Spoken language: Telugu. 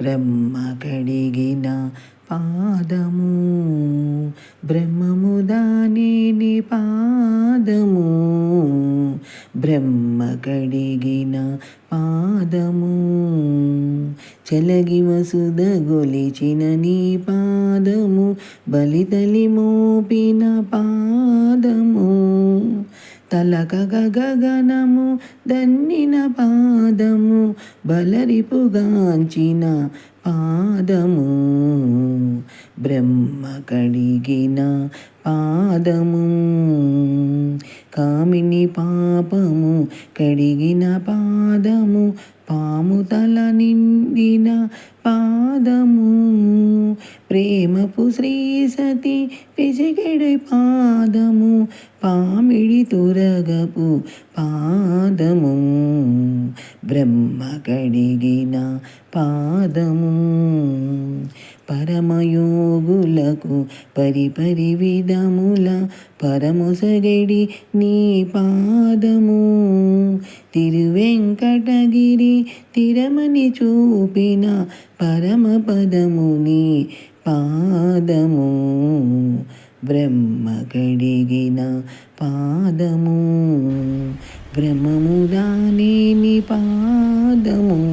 బ్రహ్మ కడిగిన పాదము బ్రహ్మము దానిని పాదము బ్రహ్మ కడిగిన పాదము. చలగి వసుద గొలిచిన నీ పాదము బలితలి మోపిన పాదము. తలక దన్నిన పాదము బలరిపుగాంచిన పాదము. బ్రహ్మ కడిగిన పాదము కామిని పాపము కడిగిన పాదము పాము తల నిండిన పాదము. ప్రేమపు శ్రీ సతి పిసిగడి పాదము పామిడి తురగపు పాదము బ్రహ్మ కడిగిన పాదము. పరమయోగులకు పరిపరి విధముల పరముసగడి నీ పాదము. వెంకటగిరి తిరమని చూపిన పరమ పదముని పాదము. బ్రహ్మ కడిగిన పాదము. బ్రహ్మము దాని పాదము.